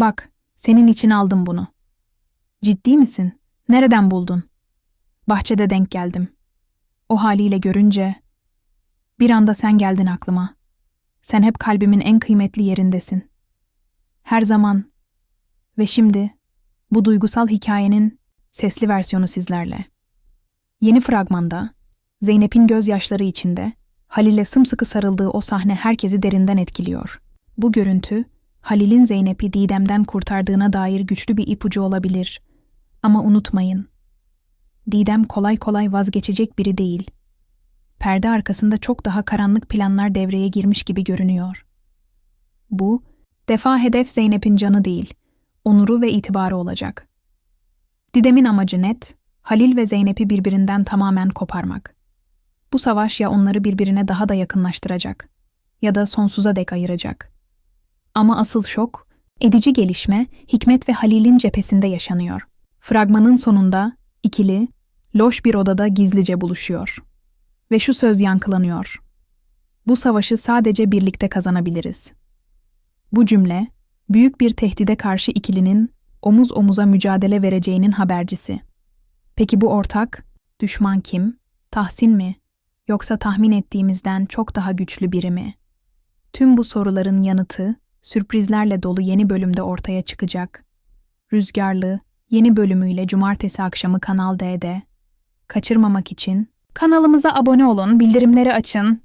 Bak, senin için aldım bunu. Ciddi misin? Nereden buldun? Bahçede denk geldim. O haliyle görünce bir anda sen geldin aklıma. Sen hep kalbimin en kıymetli yerindesin. Her zaman ve şimdi bu duygusal hikayenin sesli versiyonu sizlerle. Yeni fragmanda Zeynep'in gözyaşları içinde Halil'e sımsıkı sarıldığı o sahne herkesi derinden etkiliyor. Bu görüntü Halil'in Zeynep'i Didem'den kurtardığına dair güçlü bir ipucu olabilir. Ama unutmayın. Didem kolay kolay vazgeçecek biri değil. Perde arkasında çok daha karanlık planlar devreye girmiş gibi görünüyor. Bu, defa hedef Zeynep'in canı değil, onuru ve itibarı olacak. Didem'in amacı net, Halil ve Zeynep'i birbirinden tamamen koparmak. Bu savaş ya onları birbirine daha da yakınlaştıracak ya da sonsuza dek ayıracak. Ama asıl şok, edici gelişme Hikmet ve Halil'in cephesinde yaşanıyor. Fragmanın sonunda ikili, loş bir odada gizlice buluşuyor. Ve şu söz yankılanıyor. Bu savaşı sadece birlikte kazanabiliriz. Bu cümle, büyük bir tehdide karşı ikilinin omuz omuza mücadele vereceğinin habercisi. Peki bu ortak, düşman kim? Tahsin mi? Yoksa tahmin ettiğimizden çok daha güçlü biri mi? Tüm bu soruların yanıtı, sürprizlerle dolu yeni bölümde ortaya çıkacak. Rüzgarlı, yeni bölümüyle cumartesi akşamı Kanal D'de. Kaçırmamak için kanalımıza abone olun, bildirimleri açın